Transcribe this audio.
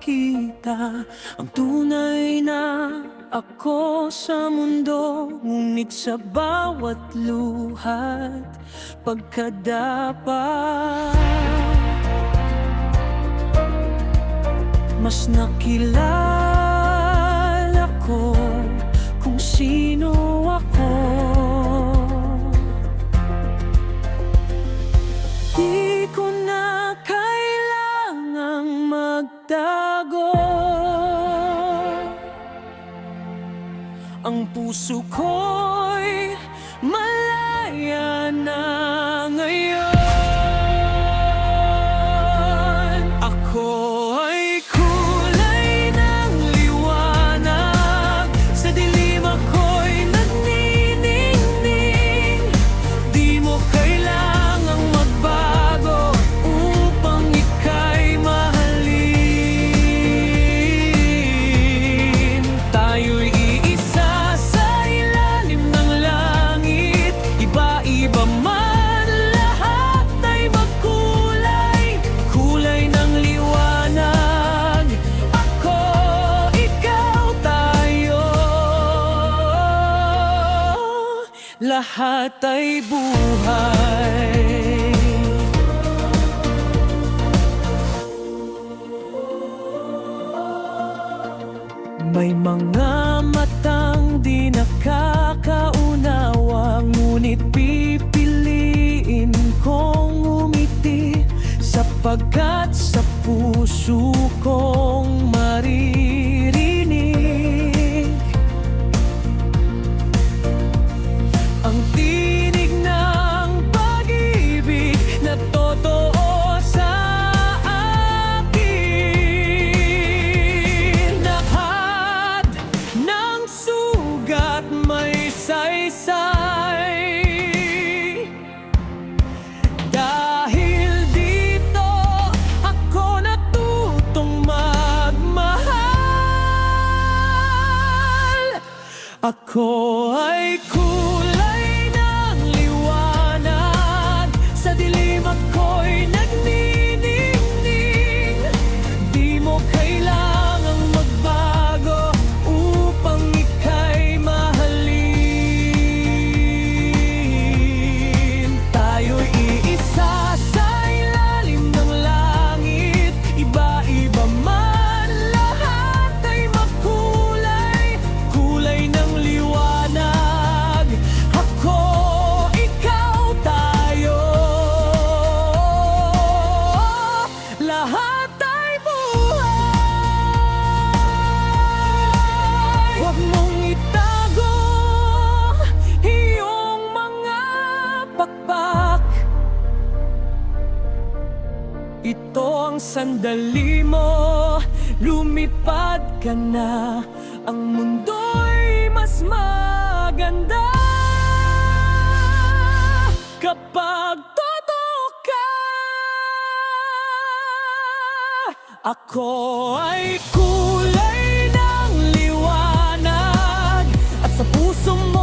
kita Ang tunay na ako sa mundo Ngunit sa bawat luhat Pagkadapat Mas nakilala ko Kung sino ako magtago. Ang puso ko'y Lahat ay buhay. May mga matang di nakakaunawa Ngunit pipiliin kong umiti Sapagkat sa puso kong may saysay Dahil dito ako natutong magmahal. Ako Ito ang sandali mo. Lumipad ka na. Ang mundo'y mas maganda. Kapag totoo ka Ako ay kulay ng liwanag. At sa puso mo